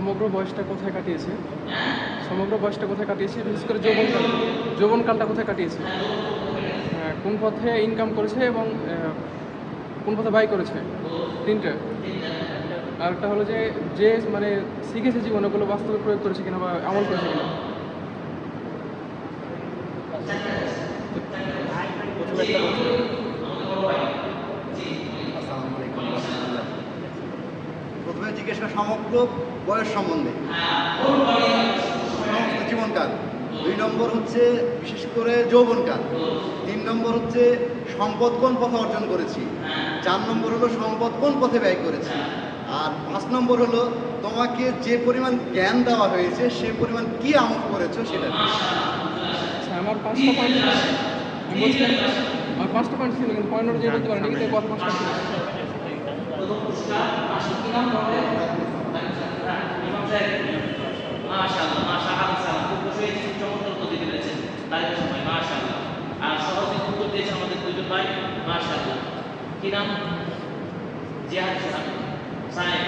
সমগ্র বয়সটা কোথায় কাটিয়েছে? সমগ্র বয়সটা কোথায় কাটিয়েছে? বিশেষ করে যৌবনকাল যৌবনকালটা কোথায় কাটিয়েছে? কোন পথে ইনকাম করেছে এবং কোন পথে বাই করেছে? তিনটে। আর একটা হলো যে যে মানে শিখেছে জীবনে, ওগুলো বাস্তবে প্রয়োগ করেছে কিনা বা আমল করেছে কিনা? প্রথমে একটা প্রথমে জিজ্ঞেস করা সমগ্র বয়স সম্বন্ধে। জীবনকাল। দুই নম্বর হচ্ছে, বিশেষ করে যৌবনকাল। তিন নম্বর হচ্ছে, সম্পদ কোন পথে অর্জন করেছি? চার নম্বর হলো, সম্পদ কোন পথে ব্যয় করেছি? আর পাঁচ নম্বর হলো, তোমাকে যে পরিমাণ জ্ঞান দেওয়া হয়েছে, সে পরিমাণ কি আমল করেছ সেটা আচ্ছা আমার পাঁচটা পয়েন্ট আমার পাঁচটা পয়েন্ট ছিল, কিন্তু পয়েন্ট অনুযায়ী বলতে কিন্তু পাঁচটা কি নাম? জিহাদ সাহেব